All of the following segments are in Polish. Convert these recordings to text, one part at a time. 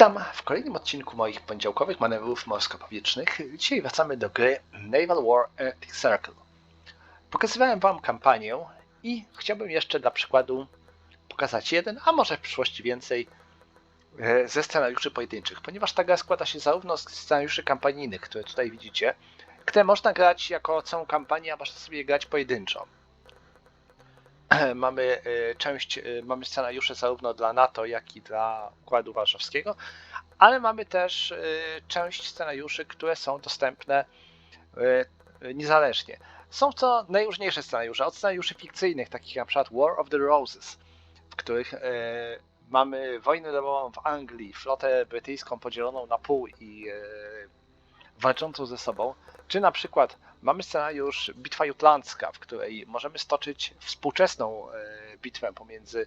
Witam w kolejnym odcinku moich poniedziałkowych manewrów morsko-powietrznych. Dzisiaj wracamy do gry Naval War Arctic Circle. Pokazywałem Wam kampanię i chciałbym jeszcze dla przykładu pokazać jeden, a może w przyszłości więcej e, ze scenariuszy pojedynczych, ponieważ ta gra składa się zarówno z scenariuszy kampanijnych, które tutaj widzicie, które można grać jako całą kampanię, a można sobie grać pojedynczo. mamy e, część, e, mamy scenariusze zarówno dla NATO, jak i dla Układu Warszawskiego, ale mamy też e, część scenariuszy, które są dostępne niezależnie. Są to najróżniejsze scenariusze, od scenariuszy fikcyjnych, takich jak przykład War of the Roses, w których mamy wojnę domową w Anglii, flotę brytyjską podzieloną na pół i walczącą ze sobą, czy na przykład mamy scenariusz Bitwa Jutlandzka, w której możemy stoczyć współczesną e, bitwę pomiędzy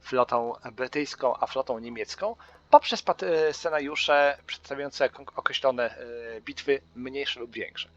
flotą brytyjską a flotą niemiecką, poprzez e, scenariusze przedstawiające określone e, bitwy mniejsze lub większe.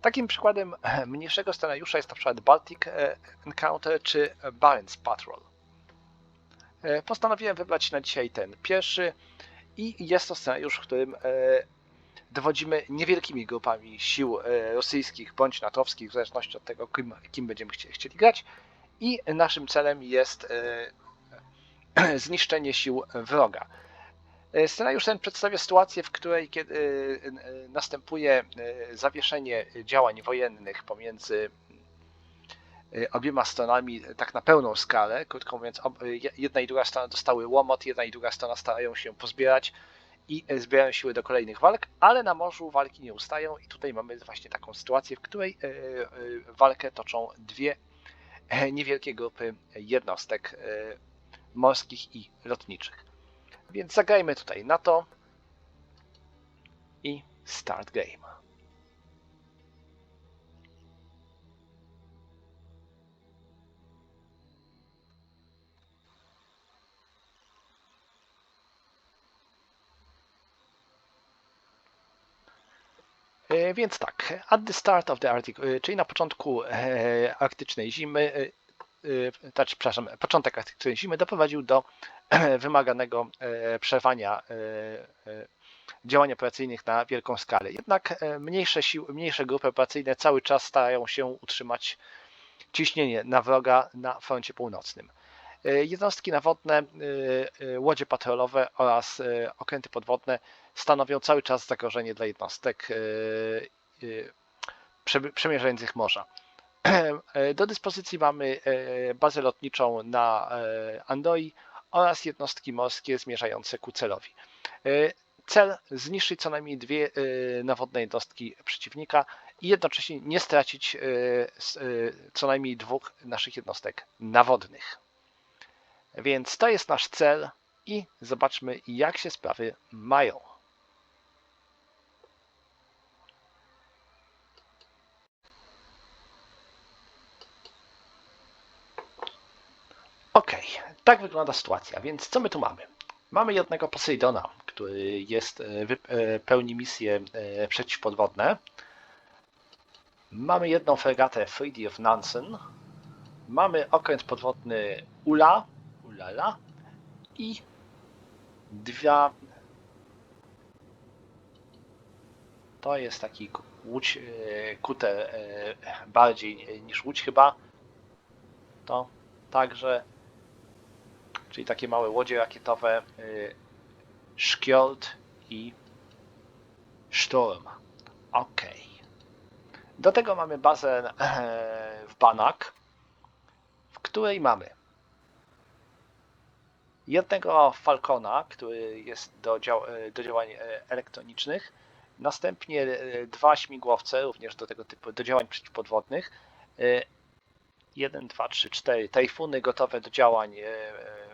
Takim przykładem mniejszego scenariusza jest na przykład Baltic Encounter czy Barents Patrol. Postanowiłem wybrać na dzisiaj ten pierwszy i jest to scenariusz, w którym dowodzimy niewielkimi grupami sił e, rosyjskich bądź natowskich, w zależności od tego, kim, kim będziemy chcieli grać. I naszym celem jest e, zniszczenie sił wroga. E, scenariusz ten przedstawia sytuację, w której kiedy następuje zawieszenie działań wojennych pomiędzy obiema stronami tak na pełną skalę. Krótko mówiąc, jedna i druga strona dostały łomot, jedna i druga strona starają się pozbierać i e, zbierają siły do kolejnych walk, ale na morzu walki nie ustają i tutaj mamy właśnie taką sytuację, w której e, e, walkę toczą dwie niewielkie grupy jednostek morskich i lotniczych. Więc zagrajmy tutaj na to i start game. Więc tak, at the start of the Arctic, e, czyli na początku e, arktycznej zimy, znaczy, przepraszam, początek arktycznej zimy doprowadził do wymaganego przerwania działań operacyjnych na wielką skalę. Jednak mniejsze, siły, mniejsze grupy operacyjne cały czas starają się utrzymać ciśnienie na wroga na froncie północnym. Jednostki nawodne, łodzie patrolowe oraz okręty podwodne stanowią cały czas zagrożenie dla jednostek e, e, przemierzających morza. Do dyspozycji mamy e, bazę lotniczą na Andoi oraz jednostki morskie zmierzające ku celowi. Cel zniszczyć co najmniej dwie nawodne jednostki przeciwnika i jednocześnie nie stracić co najmniej dwóch naszych jednostek nawodnych. Więc to jest nasz cel i zobaczmy jak się sprawy mają. Ok, tak wygląda sytuacja. Więc co my tu mamy? Mamy jednego Poseidona, który jest, e, e, pełni misje e, przeciwpodwodne. Mamy jedną fregatę Freedy of Nansen. Mamy okręt podwodny Ula, Ulala i dwa. To jest taki łódź kuter bardziej niż łódź chyba. To także czyli takie małe łodzie rakietowe y, Skjold i Storm. Ok. Do tego mamy bazę e, w Banak, w której mamy jednego Falcona, który jest do, dział e, do działań e, elektronicznych, następnie dwa śmigłowce, również do tego typu do działań przeciwpodwodnych, 1, 2, 3, 4 tajfuny gotowe do działań e,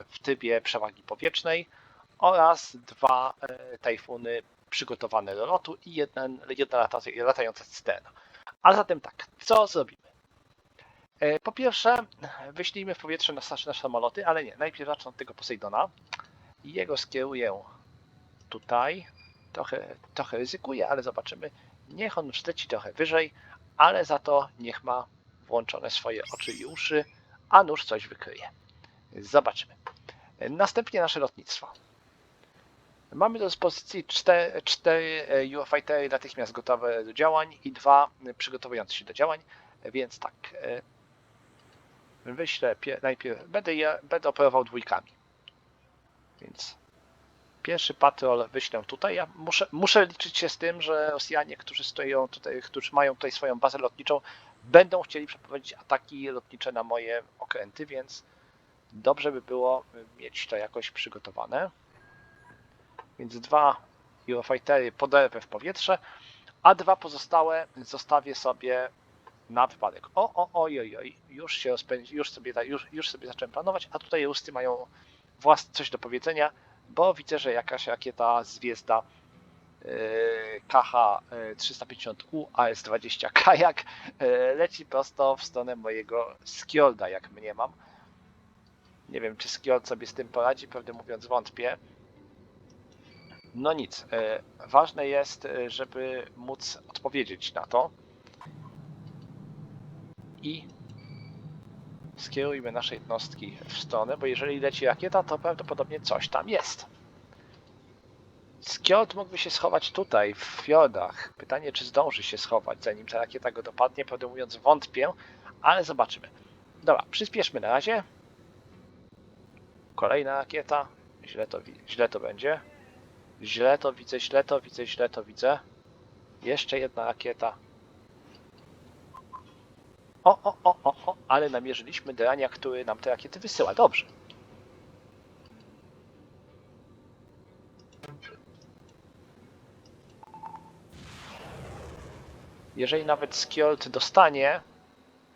w trybie przewagi powietrznej oraz dwa e, tajfuny przygotowane do lotu i jeden, jedna latająca cysterna. A zatem tak, co zrobimy? E, po pierwsze, wyślijmy w powietrze nasze, nasze samoloty, ale nie, najpierw zacznę od tego Poseidona. Jego skieruję tutaj. Trochę, trochę ryzykuję, ale zobaczymy. Niech on wleci trochę wyżej, ale za to niech ma włączone swoje oczy i uszy, a nóż coś wykryje. Zobaczymy. Następnie nasze lotnictwo. Mamy do dyspozycji cztery, cztery e, natychmiast gotowe do działań i dwa przygotowujące się do działań, więc tak. e, Wyślę pie, najpierw, będę, je, będę operował dwójkami. Więc pierwszy patrol wyślę tutaj. Ja muszę, muszę liczyć się z tym, że Rosjanie, którzy stoją tutaj, którzy mają tutaj swoją bazę lotniczą, będą chcieli przeprowadzić ataki lotnicze na moje okręty, więc dobrze by było mieć to jakoś przygotowane. Więc dwa Eurofightery poderwę w powietrze, a dwa pozostałe zostawię sobie na wypadek. O, o, oj, oj, oj, już się rozpędzi, już sobie, już, już sobie zacząłem planować, a tutaj Rusty mają włas coś do powiedzenia, bo widzę, że jakaś rakieta Zwiezda yy, KH-350U AS-20 Kajak yy, leci prosto w stronę mojego Skjolda, jak mnie mam. Nie wiem, czy Skjold sobie z tym poradzi, prawdę mówiąc wątpię. No nic, e, ważne jest, e, żeby móc odpowiedzieć na to. I skierujmy nasze jednostki w stronę, bo jeżeli leci rakieta, to prawdopodobnie coś tam jest. Skjold mógłby się schować tutaj, w fiordach. Pytanie, czy zdąży się schować, zanim ta rakieta go dopadnie. Prawdę mówiąc, wątpię, ale zobaczymy. Dobra, przyspieszmy na razie. Kolejna rakieta. Źle to, źle to będzie. Źle to widzę, źle to widzę, źle to widzę. Jeszcze jedna rakieta. O, o, o, o, o, ale namierzyliśmy Drania, który nam te rakiety wysyła. Dobrze. Jeżeli nawet Skjold dostanie,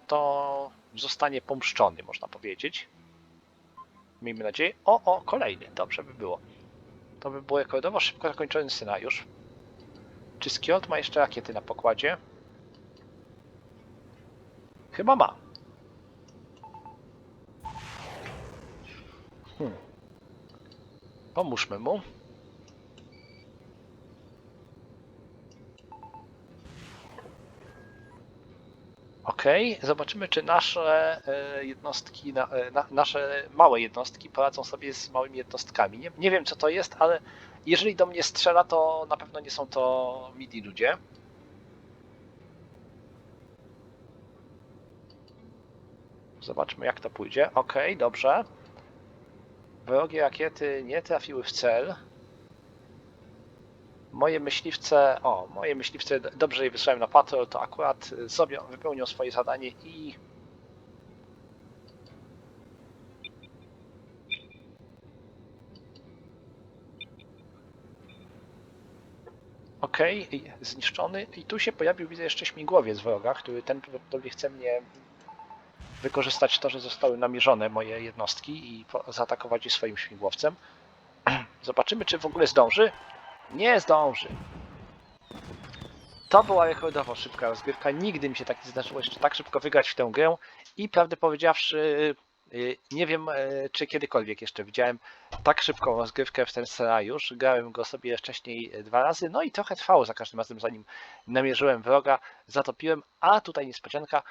to zostanie pomszczony, można powiedzieć. Miejmy nadzieję. O, o, kolejny. Dobrze by było. To by było rekordowo szybko zakończony scenariusz. Czy Skjold ma jeszcze rakiety na pokładzie? Chyba ma. Hmm. Pomóżmy mu. Okej, zobaczymy, czy nasze e, jednostki, e, na, nasze małe jednostki poradzą sobie z małymi jednostkami. Nie, nie wiem, co to jest, ale jeżeli do mnie strzela, to na pewno nie są to midi ludzie. Zobaczmy, jak to pójdzie. Okej, dobrze. Wrogie rakiety nie trafiły w cel. Moje myśliwce, o, moje myśliwce dobrze je wysłałem na patrol, to akurat y, zrobią, wypełnią swoje zadanie i i zniszczony. I tu się pojawił, widzę, jeszcze śmigłowiec wroga, który ten prawdopodobnie chce mnie wykorzystać to, że zostały namierzone moje jednostki i zaatakować je swoim śmigłowcem. Zobaczymy, czy w ogóle zdąży. Nie zdąży. To była rekordowo szybka rozgrywka. Nigdy mi się tak nie zdarzyło jeszcze tak szybko wygrać w tę grę i prawdę powiedziawszy, y, nie wiem, y, czy kiedykolwiek jeszcze widziałem tak szybką rozgrywkę w ten scenariusz. Grałem go sobie wcześniej dwa razy, no i trochę trwało za każdym razem, zanim namierzyłem wroga, zatopiłem, a tutaj niespodzianka,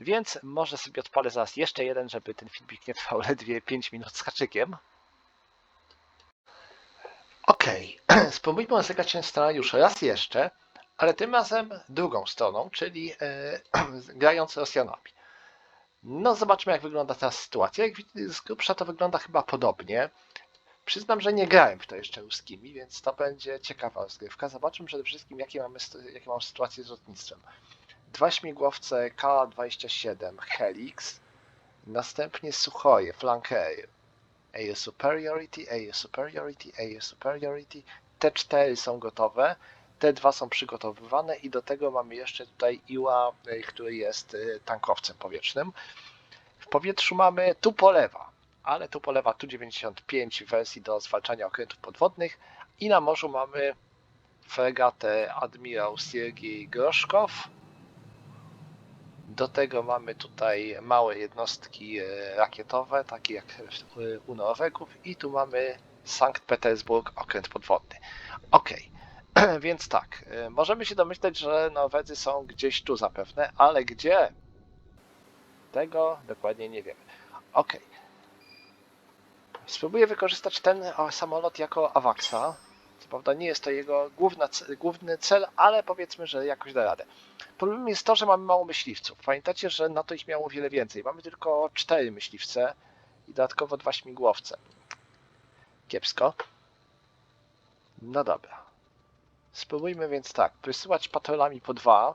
więc może sobie odpalę zaraz jeszcze jeden, żeby ten filmik nie trwał ledwie 5 minut z haczykiem. Okej, spróbujmy rozegrać ten scenariusz raz jeszcze, ale tym razem drugą stroną, czyli e, grając Rosjanami. No zobaczmy jak wygląda ta sytuacja. Jak widzicie z grubsza to wygląda chyba podobnie. Przyznam, że nie grałem w to jeszcze ruskimi, więc to będzie ciekawa rozgrywka. Zobaczmy przede wszystkim jakie mamy, jakie sytuację z lotnictwem. Dwa śmigłowce K-27 Helix, następnie Suchoje, flankery. Air Superiority, Air Superiority, Air Superiority. Te cztery są gotowe, te dwa są przygotowywane i do tego mamy jeszcze tutaj Iła, y, który jest y, tankowcem powietrznym. W powietrzu mamy Tupolewa, ale Tupolewa Tu-95 w wersji do zwalczania okrętów podwodnych i na morzu mamy fregatę admirał Siergiej Groszkow. Do tego mamy tutaj małe jednostki e, rakietowe, takie jak w- u Norwegów i tu mamy Sankt Petersburg, okręt podwodny. Ok, więc tak, e, możemy się domyśleć, że Norwedzy są gdzieś tu zapewne, ale gdzie? Tego dokładnie nie wiemy. Ok. Spróbuję wykorzystać ten samolot jako Awaxa. Prawda? Nie jest to jego główna, główny cel, ale powiedzmy, że jakoś da radę. Problemem jest to, że mamy mało myśliwców. Pamiętacie, że na to ich miało wiele więcej. Mamy tylko cztery myśliwce i dodatkowo dwa śmigłowce. Kiepsko. No dobra. Spróbujmy więc tak, wysyłać patrolami po dwa.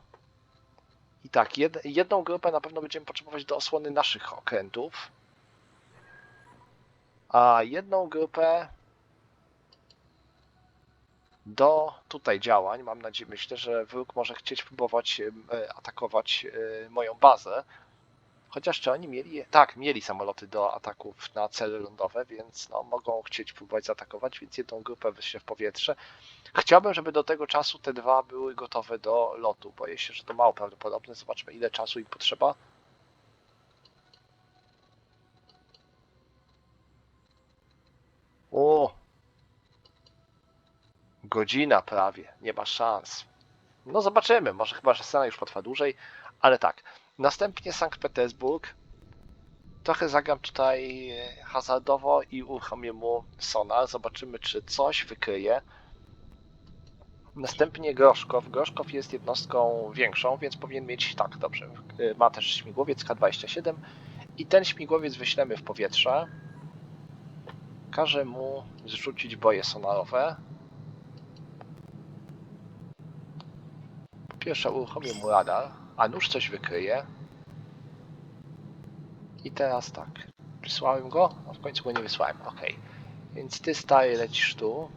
I tak, jed, jedną grupę na pewno będziemy potrzebować do osłony naszych okrętów. A jedną grupę do tutaj działań. Mam nadzieję, myślę, że wróg może chcieć próbować e, atakować e, moją bazę. Chociaż czy oni mieli. Tak, mieli samoloty do ataków na cele lądowe, więc no, mogą chcieć próbować zaatakować, więc jedną grupę wyślę w powietrze. Chciałbym, żeby do tego czasu te dwa były gotowe do lotu. Boję się, że to mało prawdopodobne. Zobaczmy, ile czasu im potrzeba. O! Godzina prawie, nie ma szans. No zobaczymy, może chyba, że scena już potrwa dłużej, ale tak. Następnie Sankt Petersburg. Trochę zagram tutaj hazardowo i uruchomię mu sonar. Zobaczymy, czy coś wykryje. Następnie Groszkow. Groszkow jest jednostką większą, więc powinien mieć, tak, dobrze, e, ma też śmigłowiec K-27 i ten śmigłowiec wyślemy w powietrze. Każę mu zrzucić boje sonarowe. Po pierwsze uruchomię mu radar, a nuż coś wykryje. I teraz tak, wysłałem go? No w końcu go nie wysłałem, ok. Więc ty stary lecisz tu.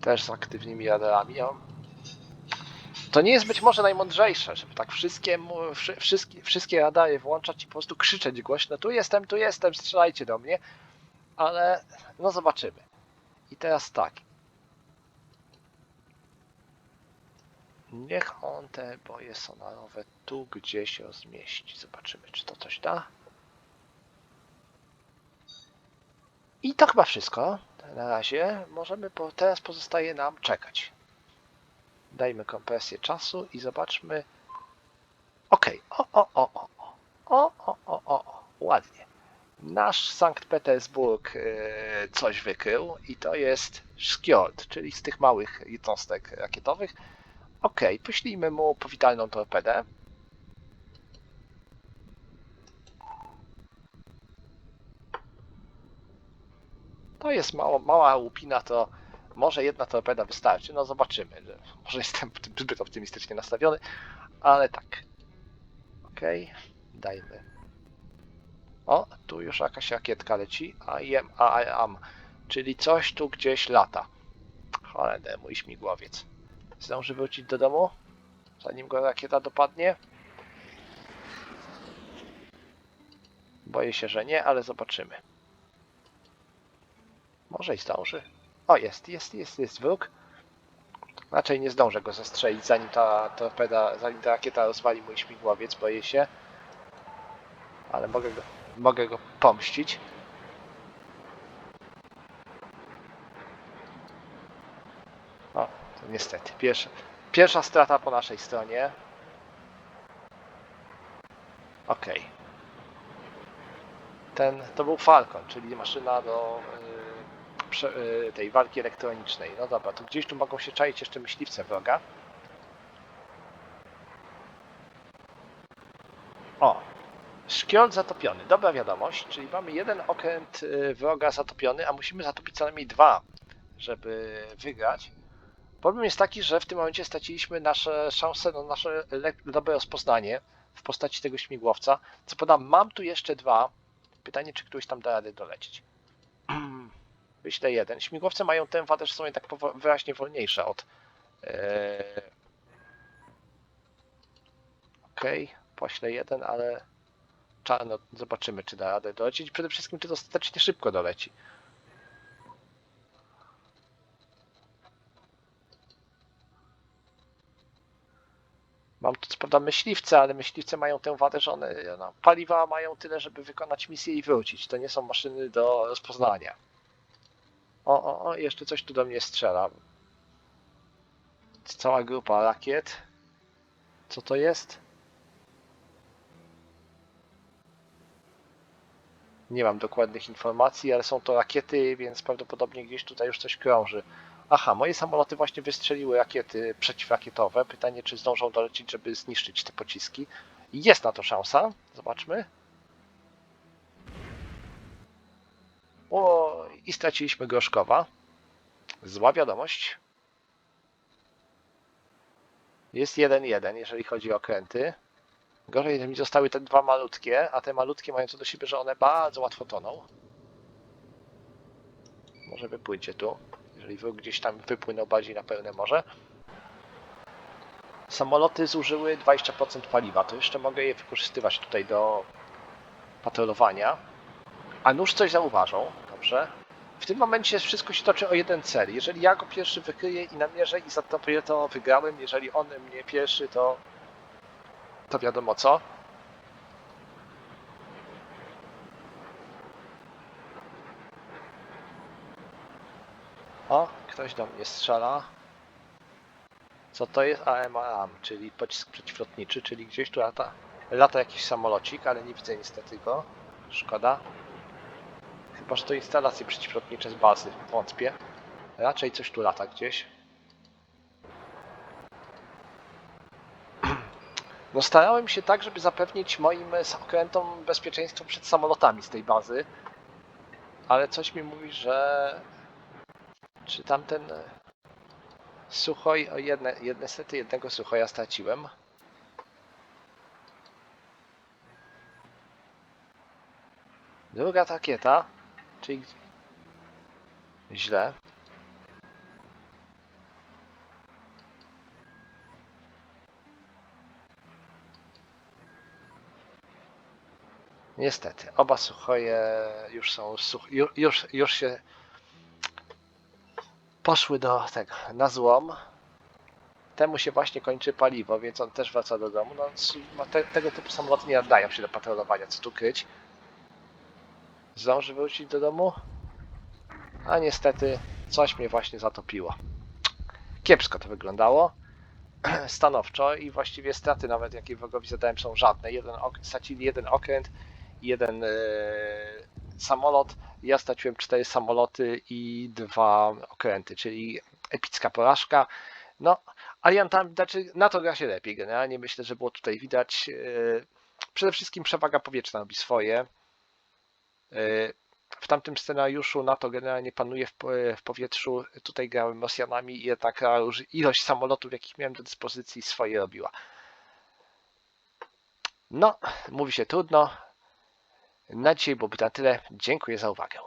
Też z aktywnymi radarami. Mam- To nie jest być może najmądrzejsze, żeby tak wszystkie, wszystkie, wszystkie radary włączać i po prostu krzyczeć głośno tu jestem, tu jestem, strzelajcie do mnie. Ale no zobaczymy. I teraz tak. Niech on te boje sonarowe tu gdzieś rozmieści. Zobaczymy, czy to coś da. I to chyba wszystko. Na razie możemy, po, teraz pozostaje nam czekać. Dajmy kompresję czasu i zobaczmy. Ok, o, o, o, o, o, o, o, o, o, ładnie. Nasz Sankt Petersburg e, coś wykrył i to jest Skjold, czyli z tych małych jednostek rakietowych. Ok, poślijmy mu powitalną torpedę. To jest mało, mała łupina, to może jedna torpeda wystarczy. No zobaczymy. że- Może jestem zbyt optymistycznie nastawiony, ale tak. Ok, dajmy. O, tu już jakaś rakietka leci. I am, I am. Czyli coś tu gdzieś lata. Cholera, mój śmigłowiec. Zdąży wrócić do domu? Zanim go rakieta dopadnie? Boję się, że nie, ale zobaczymy. Może i zdąży. O, jest, jest, jest, jest wróg. Raczej nie zdążę go zastrzelić, zanim ta torpeda, zanim ta rakieta rozwali mój śmigłowiec, boję się. Ale mogę go, mogę go pomścić. O, to niestety. Pierwsza, pierwsza strata po naszej stronie. Okej. Ten, to był Falcon, czyli maszyna do y, prze, y, tej walki elektronicznej. No dobra, to gdzieś tu mogą się czaić jeszcze myśliwce wroga. O, szkielet zatopiony. Dobra wiadomość, czyli mamy jeden okręt y, wroga zatopiony, a musimy zatopić co najmniej dwa, żeby wygrać. Problem jest taki, że w tym momencie straciliśmy nasze szanse na nasze dobre rozpoznanie w postaci tego śmigłowca. Co podam, mam tu jeszcze dwa. Pytanie, czy któryś tam da radę dolecieć. Wyślę jeden. Śmigłowce mają tę wadę, że są jednak wyraźnie wolniejsze od. Yy... Okej, poślę jeden, ale czarno zobaczymy, czy da radę dolecieć. Przede wszystkim, czy dostatecznie szybko doleci. Mam tu co prawda myśliwce, ale myśliwce mają tę wadę, że one no, paliwa mają tyle, żeby wykonać misję i wrócić. To nie są maszyny do rozpoznania. O, o, o, jeszcze coś tu do mnie strzela. Cała grupa rakiet. Co to jest? Nie mam dokładnych informacji, ale są to rakiety, więc prawdopodobnie gdzieś tutaj już coś krąży. Aha, moje samoloty właśnie wystrzeliły rakiety przeciwrakietowe. Pytanie, czy zdążą dolecieć, żeby zniszczyć te pociski. Jest na to szansa. Zobaczmy. O, i straciliśmy Groszkowa. Zła wiadomość. Jest 1-1, jeżeli chodzi o okręty. Gorzej, że mi zostały te dwa malutkie, a te malutkie mają to do siebie, że one bardzo łatwo toną. Może wypłyńcie tu, jeżeli gdzieś tam wypłynął bardziej na pełne morze. Samoloty zużyły 20% paliwa, to jeszcze mogę je wykorzystywać tutaj do patrolowania. A nuż coś zauważą, dobrze. W tym momencie wszystko się toczy o jeden cel. Jeżeli ja go pierwszy wykryję i namierzę i zatopię, to wygrałem. Jeżeli on mnie pierwszy, to to wiadomo co. O, ktoś do mnie strzela. Co to jest? AMAM, czyli pocisk przeciwlotniczy, czyli gdzieś tu lata, lata jakiś samolocik, ale nie widzę niestety go. Szkoda. Chyba, że to instalacje przeciwlotnicze z bazy, wątpię. Raczej coś tu lata gdzieś. No starałem się tak, żeby zapewnić moim okrętom bezpieczeństwo przed samolotami z tej bazy. Ale coś mi mówi, że... Czy tamten... Suchoj... O jedne, niestety jednego Suchoja straciłem. Druga rakieta, czyli... Źle. Niestety, oba suchoje już są such, ju- już, już się poszły do tego, na złom. Temu się właśnie kończy paliwo, więc on też wraca do domu. No, te, tego typu samoloty nie nadają się do patrolowania, co tu kryć. Zdąży wrócić do domu? A niestety coś mnie właśnie zatopiło. Kiepsko to wyglądało. Stanowczo i właściwie straty nawet jakie wrogowi zadałem są żadne. Jeden stracili jeden okręt jeden e, samolot. Ja straciłem cztery samoloty i dwa okręty, czyli epicka porażka. No, aliantami, znaczy na to gra się lepiej. Generalnie myślę, że było tutaj widać. e, Przede wszystkim przewaga powietrzna robi swoje. E, W tamtym scenariuszu NATO generalnie panuje w, po- w powietrzu. Tutaj grałem Rosjanami i jednak ilość samolotów, jakich miałem do dyspozycji, swoje robiła. No, mówi się trudno. Na dzisiaj byłoby na tyle. Dziękuję za uwagę.